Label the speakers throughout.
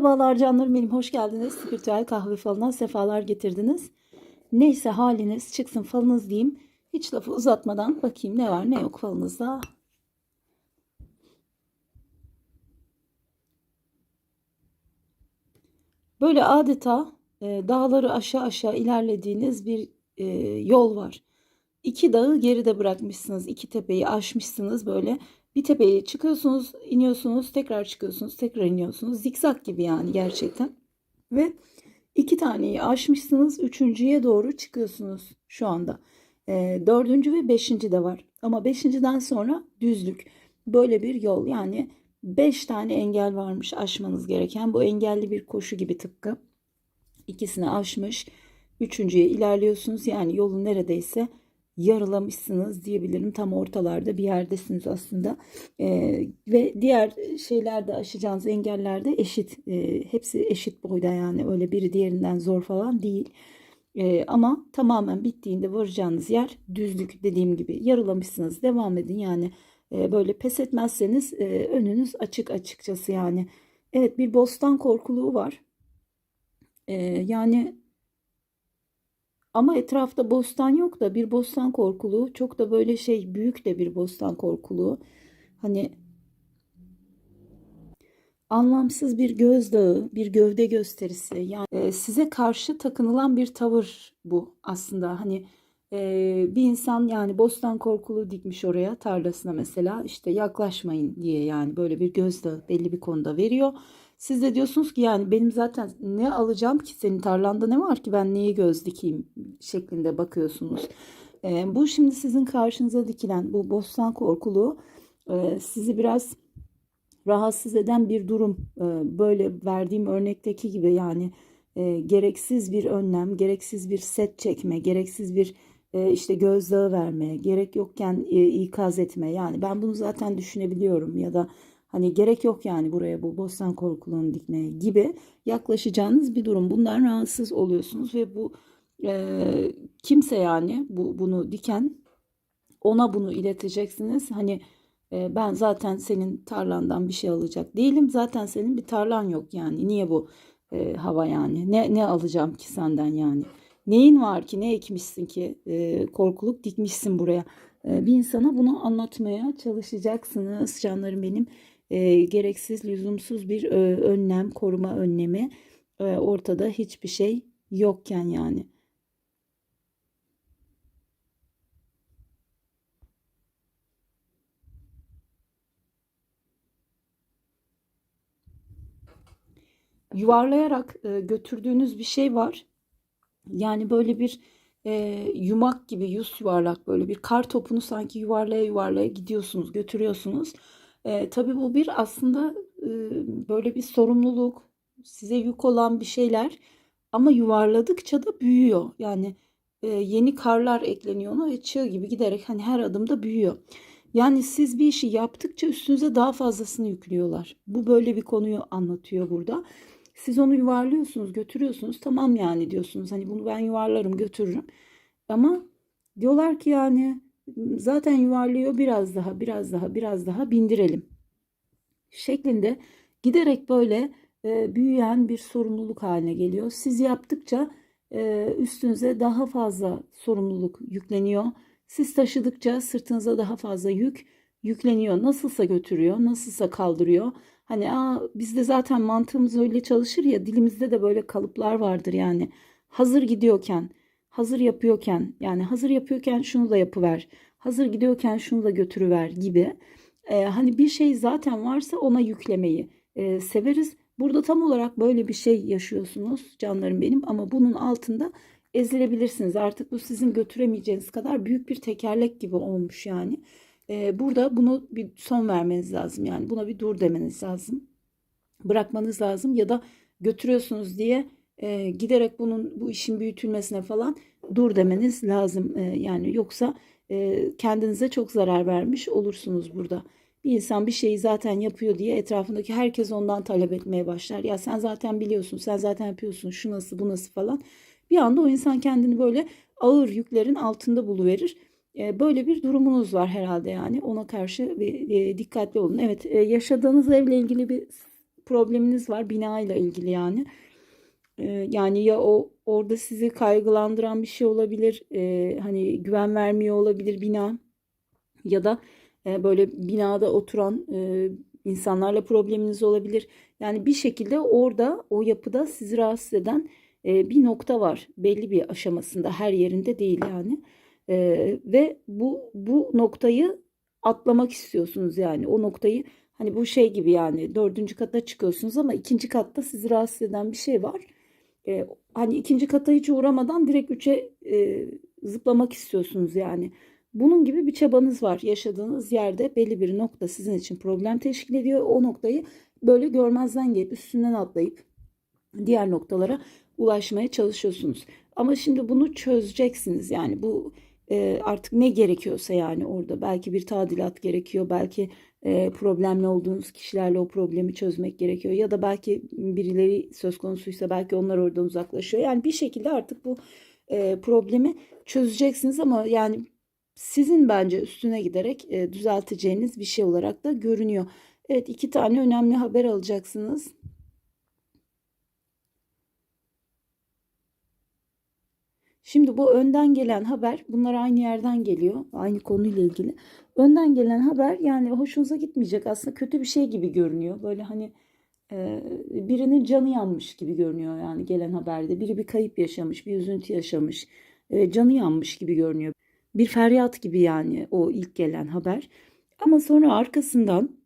Speaker 1: Merhabalar canlarım benim hoş geldiniz. Spiritüel kahve falına sefalar getirdiniz. Neyse haliniz çıksın falınız diyeyim. Hiç lafı uzatmadan bakayım ne var ne yok falınızda. Böyle adeta e, dağları aşağı aşağı ilerlediğiniz bir e, yol var. İki dağı geride bırakmışsınız. iki tepeyi aşmışsınız böyle. Bir tepeye çıkıyorsunuz, iniyorsunuz, tekrar çıkıyorsunuz, tekrar iniyorsunuz. Zikzak gibi yani gerçekten. Ve iki taneyi aşmışsınız, üçüncüye doğru çıkıyorsunuz şu anda. E, dördüncü ve beşinci de var. Ama beşinciden sonra düzlük. Böyle bir yol yani beş tane engel varmış aşmanız gereken. Bu engelli bir koşu gibi tıpkı. İkisini aşmış. Üçüncüye ilerliyorsunuz. Yani yolun neredeyse yarılamışsınız diyebilirim. Tam ortalarda bir yerdesiniz aslında. Ee, ve diğer şeylerde aşacağınız engellerde eşit. E, hepsi eşit boyda yani öyle biri diğerinden zor falan değil. E, ama tamamen bittiğinde varacağınız yer düzlük dediğim gibi yarılamışsınız. Devam edin yani e, böyle pes etmezseniz e, önünüz açık açıkçası yani. Evet bir bostan korkuluğu var. E, yani ama etrafta bostan yok da bir bostan korkuluğu çok da böyle şey büyük de bir bostan korkuluğu. Hani anlamsız bir gözdağı, bir gövde gösterisi. Yani e, size karşı takınılan bir tavır bu aslında. Hani e, bir insan yani bostan korkulu dikmiş oraya tarlasına mesela işte yaklaşmayın diye yani böyle bir gözdağı belli bir konuda veriyor. Siz de diyorsunuz ki yani benim zaten ne alacağım ki senin tarlanda ne var ki ben neyi göz dikeyim şeklinde bakıyorsunuz. E, bu şimdi sizin karşınıza dikilen bu bostan korkuluğu e, sizi biraz rahatsız eden bir durum. E, böyle verdiğim örnekteki gibi yani e, gereksiz bir önlem, gereksiz bir set çekme, gereksiz bir e, işte gözdağı verme, gerek yokken e, ikaz etme. Yani ben bunu zaten düşünebiliyorum ya da Hani gerek yok yani buraya bu bostan korkuluğunu dikmeye gibi yaklaşacağınız bir durum. Bundan rahatsız oluyorsunuz ve bu e, kimse yani bu bunu diken ona bunu ileteceksiniz. Hani e, ben zaten senin tarlandan bir şey alacak değilim. Zaten senin bir tarlan yok yani. Niye bu e, hava yani? Ne ne alacağım ki senden yani? Neyin var ki? Ne ekmişsin ki? E, korkuluk dikmişsin buraya. Bir insana bunu anlatmaya çalışacaksınız canlarım benim e, gereksiz, lüzumsuz bir e, önlem, koruma önlemi e, ortada hiçbir şey yokken yani. Yuvarlayarak e, götürdüğünüz bir şey var. Yani böyle bir e, yumak gibi yüz yuvarlak böyle bir kar topunu sanki yuvarlaya yuvarlaya gidiyorsunuz, götürüyorsunuz. E, tabii bu bir aslında e, böyle bir sorumluluk, size yük olan bir şeyler ama yuvarladıkça da büyüyor. Yani e, yeni karlar ekleniyor ona ve çığ gibi giderek hani her adımda büyüyor. Yani siz bir işi yaptıkça üstünüze daha fazlasını yüklüyorlar. Bu böyle bir konuyu anlatıyor burada. Siz onu yuvarlıyorsunuz, götürüyorsunuz. Tamam yani diyorsunuz. Hani bunu ben yuvarlarım, götürürüm. Ama diyorlar ki yani zaten yuvarlıyor biraz daha biraz daha biraz daha bindirelim şeklinde giderek böyle e, büyüyen bir sorumluluk haline geliyor. Siz yaptıkça e, üstünüze daha fazla sorumluluk yükleniyor. Siz taşıdıkça sırtınıza daha fazla yük yükleniyor. Nasılsa götürüyor, nasılsa kaldırıyor. Hani aa, bizde zaten mantığımız öyle çalışır ya dilimizde de böyle kalıplar vardır yani. Hazır gidiyorken hazır yapıyorken yani hazır yapıyorken şunu da yapıver. Hazır gidiyorken şunu da götürüver gibi. Ee, hani bir şey zaten varsa ona yüklemeyi e, severiz. Burada tam olarak böyle bir şey yaşıyorsunuz canlarım benim ama bunun altında ezilebilirsiniz. Artık bu sizin götüremeyeceğiniz kadar büyük bir tekerlek gibi olmuş yani. Ee, burada bunu bir son vermeniz lazım yani buna bir dur demeniz lazım. Bırakmanız lazım ya da götürüyorsunuz diye e, giderek bunun bu işin büyütülmesine falan dur demeniz lazım. E, yani yoksa e, kendinize çok zarar vermiş olursunuz burada. Bir insan bir şeyi zaten yapıyor diye etrafındaki herkes ondan talep etmeye başlar. Ya sen zaten biliyorsun, sen zaten yapıyorsun, şu nasıl, bu nasıl falan. Bir anda o insan kendini böyle ağır yüklerin altında buluverir. E, böyle bir durumunuz var herhalde yani. Ona karşı e, dikkatli olun. Evet, e, yaşadığınız evle ilgili bir probleminiz var bina ile ilgili yani. Yani ya o orada sizi kaygılandıran bir şey olabilir. Ee, hani güven vermiyor olabilir bina ya da e, böyle binada oturan e, insanlarla probleminiz olabilir. Yani bir şekilde orada o yapıda sizi rahatsız eden e, bir nokta var. Belli bir aşamasında her yerinde değil yani. E, ve bu bu noktayı atlamak istiyorsunuz yani o noktayı hani bu şey gibi yani dördüncü kata çıkıyorsunuz ama ikinci katta sizi rahatsız eden bir şey var. E, hani ikinci kata hiç uğramadan direkt üçe e, zıplamak istiyorsunuz yani. Bunun gibi bir çabanız var. Yaşadığınız yerde belli bir nokta sizin için problem teşkil ediyor. O noktayı böyle görmezden gelip üstünden atlayıp diğer noktalara ulaşmaya çalışıyorsunuz. Ama şimdi bunu çözeceksiniz. Yani bu e, artık ne gerekiyorsa yani orada belki bir tadilat gerekiyor. Belki e, problemli olduğunuz kişilerle o problemi çözmek gerekiyor. Ya da belki birileri söz konusuysa belki onlar oradan uzaklaşıyor. Yani bir şekilde artık bu e, problemi çözeceksiniz ama yani sizin bence üstüne giderek düzelteceğiniz bir şey olarak da görünüyor. Evet iki tane önemli haber alacaksınız. Şimdi bu önden gelen haber bunlar aynı yerden geliyor. Aynı konuyla ilgili. Önden gelen haber yani hoşunuza gitmeyecek aslında kötü bir şey gibi görünüyor. Böyle hani e, birinin canı yanmış gibi görünüyor yani gelen haberde. Biri bir kayıp yaşamış, bir üzüntü yaşamış, e, canı yanmış gibi görünüyor. Bir feryat gibi yani o ilk gelen haber. Ama sonra arkasından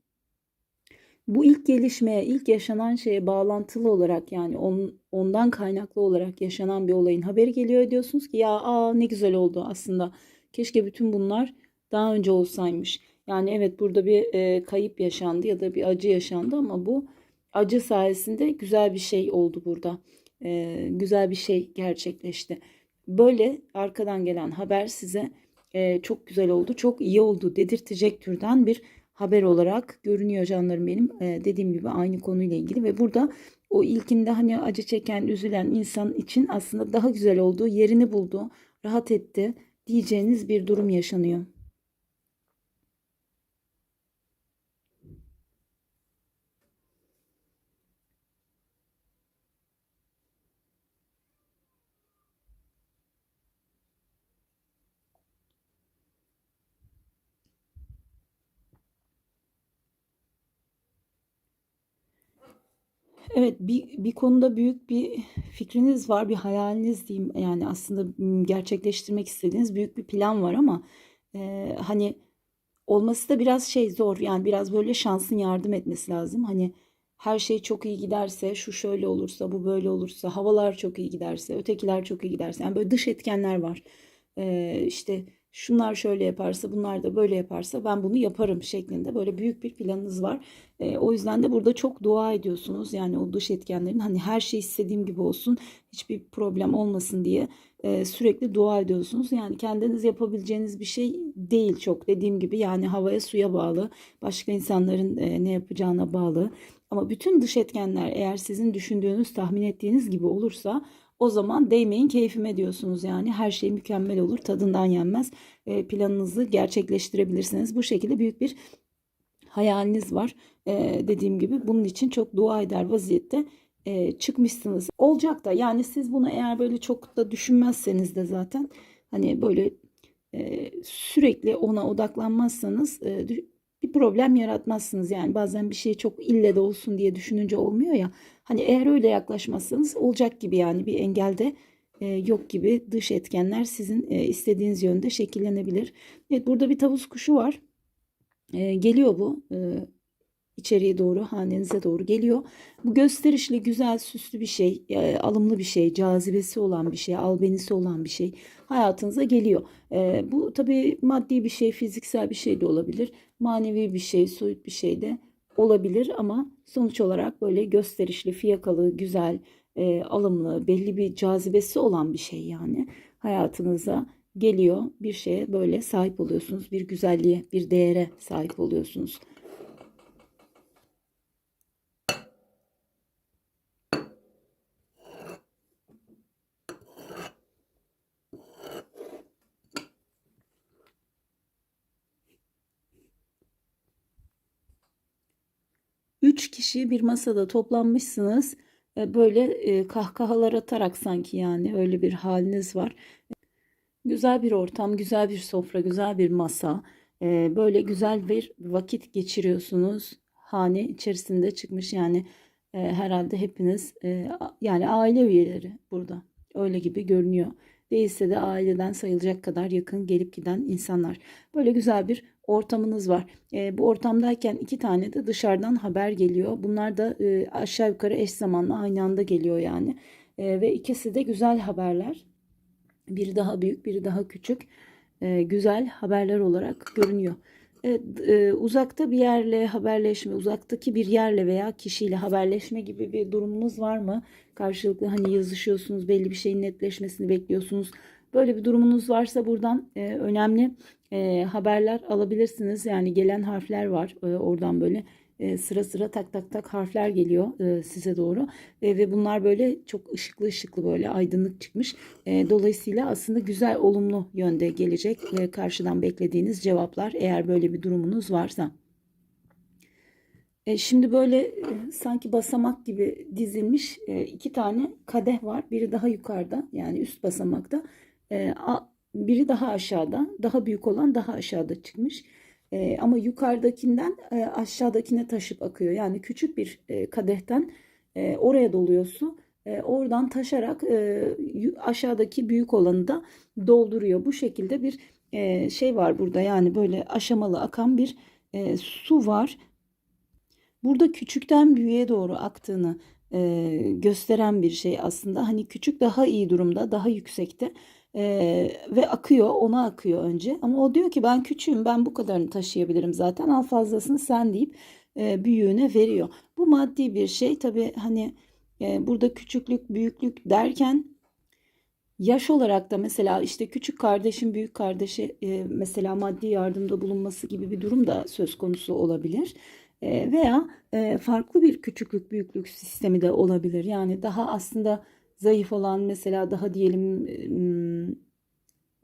Speaker 1: bu ilk gelişmeye, ilk yaşanan şeye bağlantılı olarak yani on, ondan kaynaklı olarak yaşanan bir olayın haberi geliyor diyorsunuz ki ya aa ne güzel oldu aslında. Keşke bütün bunlar daha önce olsaymış. Yani evet burada bir e, kayıp yaşandı ya da bir acı yaşandı ama bu acı sayesinde güzel bir şey oldu burada. E, güzel bir şey gerçekleşti. Böyle arkadan gelen haber size e, çok güzel oldu, çok iyi oldu dedirtecek türden bir haber olarak görünüyor canlarım benim. E, dediğim gibi aynı konuyla ilgili ve burada o ilkinde hani acı çeken, üzülen insan için aslında daha güzel olduğu, yerini buldu, rahat etti diyeceğiniz bir durum yaşanıyor. Evet, bir, bir konuda büyük bir fikriniz var, bir hayaliniz diyeyim. Yani aslında gerçekleştirmek istediğiniz büyük bir plan var ama e, hani olması da biraz şey zor. Yani biraz böyle şansın yardım etmesi lazım. Hani her şey çok iyi giderse, şu şöyle olursa, bu böyle olursa, havalar çok iyi giderse, ötekiler çok iyi giderse. Yani böyle dış etkenler var. E, işte şunlar şöyle yaparsa bunlar da böyle yaparsa ben bunu yaparım şeklinde böyle büyük bir planınız var. E, o yüzden de burada çok dua ediyorsunuz. Yani o dış etkenlerin hani her şey istediğim gibi olsun hiçbir problem olmasın diye e, sürekli dua ediyorsunuz. Yani kendiniz yapabileceğiniz bir şey değil çok dediğim gibi yani havaya suya bağlı başka insanların e, ne yapacağına bağlı. Ama bütün dış etkenler eğer sizin düşündüğünüz tahmin ettiğiniz gibi olursa o zaman değmeyin keyfime diyorsunuz yani her şey mükemmel olur tadından yenmez e, planınızı gerçekleştirebilirsiniz. Bu şekilde büyük bir hayaliniz var e, dediğim gibi bunun için çok dua eder vaziyette e, çıkmışsınız. Olacak da yani siz bunu eğer böyle çok da düşünmezseniz de zaten hani böyle e, sürekli ona odaklanmazsanız e, bir problem yaratmazsınız. Yani bazen bir şey çok ille de olsun diye düşününce olmuyor ya. Hani eğer öyle yaklaşmazsanız olacak gibi yani bir engelde e, yok gibi dış etkenler sizin e, istediğiniz yönde şekillenebilir. Evet burada bir tavus kuşu var. E, geliyor bu. İçeriye doğru, hanenize doğru geliyor. Bu gösterişli, güzel, süslü bir şey, alımlı bir şey, cazibesi olan bir şey, albenisi olan bir şey hayatınıza geliyor. Bu tabii maddi bir şey, fiziksel bir şey de olabilir. Manevi bir şey, soyut bir şey de olabilir ama sonuç olarak böyle gösterişli, fiyakalı, güzel, e, alımlı, belli bir cazibesi olan bir şey yani hayatınıza geliyor. Bir şeye böyle sahip oluyorsunuz. Bir güzelliğe, bir değere sahip oluyorsunuz. Üç kişi bir masada toplanmışsınız. E, Böyle e, kahkahalar atarak sanki yani öyle bir haliniz var. Güzel bir ortam, güzel bir sofra, güzel bir masa. Ee, böyle güzel bir vakit geçiriyorsunuz. Hane içerisinde çıkmış yani e, herhalde hepiniz e, yani aile üyeleri burada. Öyle gibi görünüyor. Değilse de aileden sayılacak kadar yakın gelip giden insanlar. Böyle güzel bir ortamınız var. E, bu ortamdayken iki tane de dışarıdan haber geliyor. Bunlar da e, aşağı yukarı eş zamanlı aynı anda geliyor yani. E, ve ikisi de güzel haberler. Biri daha büyük, biri daha küçük. Ee, güzel haberler olarak görünüyor. Evet, e, uzakta bir yerle haberleşme, uzaktaki bir yerle veya kişiyle haberleşme gibi bir durumunuz var mı? Karşılıklı hani yazışıyorsunuz, belli bir şeyin netleşmesini bekliyorsunuz. Böyle bir durumunuz varsa buradan e, önemli e, haberler alabilirsiniz. Yani gelen harfler var e, oradan böyle e, sıra sıra tak tak tak harfler geliyor e, size doğru. E, ve bunlar böyle çok ışıklı ışıklı böyle aydınlık çıkmış. E, dolayısıyla aslında güzel olumlu yönde gelecek e, karşıdan beklediğiniz cevaplar eğer böyle bir durumunuz varsa. E, şimdi böyle e, sanki basamak gibi dizilmiş e, iki tane kadeh var. Biri daha yukarıda yani üst basamakta. E, a- biri daha aşağıda. Daha büyük olan daha aşağıda çıkmış. E, ama yukarıdakinden e, aşağıdakine taşıp akıyor. Yani küçük bir e, kadehten e, oraya doluyor su. E, oradan taşarak aşağıdaki büyük olanı da dolduruyor. Bu şekilde bir şey var burada. Yani böyle aşamalı akan bir su var. Burada küçükten büyüğe doğru aktığını gösteren bir şey aslında. Hani küçük daha iyi durumda, daha yüksekte e, ve akıyor, ona akıyor önce. Ama o diyor ki ben küçüğüm, ben bu kadarını taşıyabilirim zaten. Al fazlasını sen deyip e, büyüğüne veriyor. Bu maddi bir şey. Tabii hani e, burada küçüklük, büyüklük derken Yaş olarak da mesela işte küçük kardeşin büyük kardeşe e, mesela maddi yardımda bulunması gibi bir durum da söz konusu olabilir. E, veya e, farklı bir küçüklük büyüklük sistemi de olabilir. Yani daha aslında zayıf olan mesela daha diyelim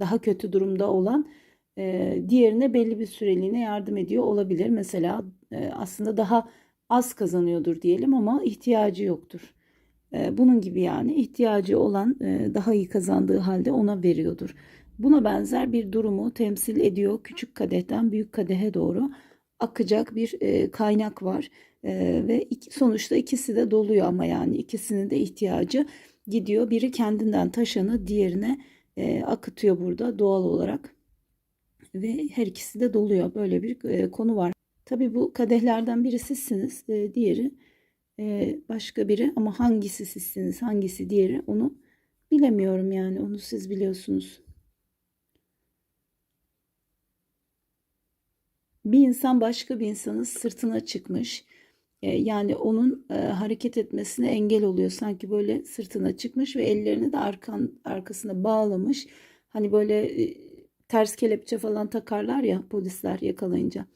Speaker 1: daha kötü durumda olan diğerine belli bir süreliğine yardım ediyor olabilir. Mesela aslında daha az kazanıyordur diyelim ama ihtiyacı yoktur. Bunun gibi yani ihtiyacı olan daha iyi kazandığı halde ona veriyordur. Buna benzer bir durumu temsil ediyor. Küçük kadehten büyük kadehe doğru akacak bir kaynak var. Ve sonuçta ikisi de doluyor ama yani ikisinin de ihtiyacı gidiyor. Biri kendinden taşanı diğerine e, akıtıyor burada doğal olarak ve her ikisi de doluyor. Böyle bir e, konu var. Tabii bu kadehlerden biri sizsiniz, e, diğeri e, başka biri ama hangisi sizsiniz, hangisi diğeri onu bilemiyorum yani onu siz biliyorsunuz. Bir insan başka bir insanın sırtına çıkmış. E, yani onun e, hareket etmesine engel oluyor. Sanki böyle sırtına çıkmış ve ellerini de arkan, arkasına bağlamış. Hani böyle e, ters kelepçe falan takarlar ya polisler yakalayınca.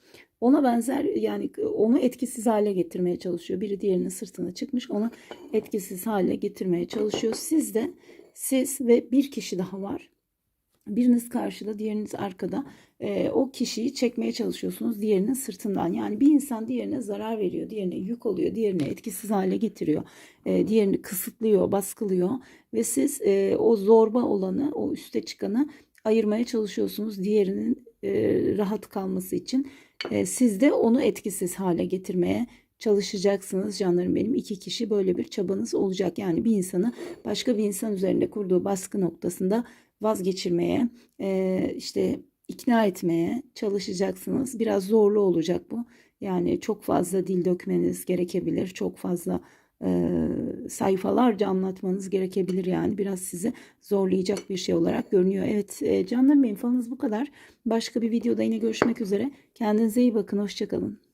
Speaker 1: Ona benzer yani onu etkisiz hale getirmeye çalışıyor. Biri diğerinin sırtına çıkmış, onu etkisiz hale getirmeye çalışıyor. Siz de siz ve bir kişi daha var. Biriniz karşıda, diğeriniz arkada. Ee, o kişiyi çekmeye çalışıyorsunuz diğerinin sırtından. Yani bir insan diğerine zarar veriyor, diğerine yük oluyor, diğerini etkisiz hale getiriyor, ee, diğerini kısıtlıyor, baskılıyor ve siz e, o zorba olanı, o üste çıkanı ayırmaya çalışıyorsunuz diğerinin e, rahat kalması için. E, siz de onu etkisiz hale getirmeye çalışacaksınız canlarım benim. İki kişi böyle bir çabanız olacak. Yani bir insanı başka bir insan üzerinde kurduğu baskı noktasında vazgeçirmeye, e, işte ikna etmeye çalışacaksınız. Biraz zorlu olacak bu. Yani çok fazla dil dökmeniz gerekebilir. Çok fazla e, sayfalarca anlatmanız gerekebilir yani. Biraz sizi zorlayacak bir şey olarak görünüyor. Evet e, canlarım benim falanız bu kadar. Başka bir videoda yine görüşmek üzere. Kendinize iyi bakın. Hoşçakalın.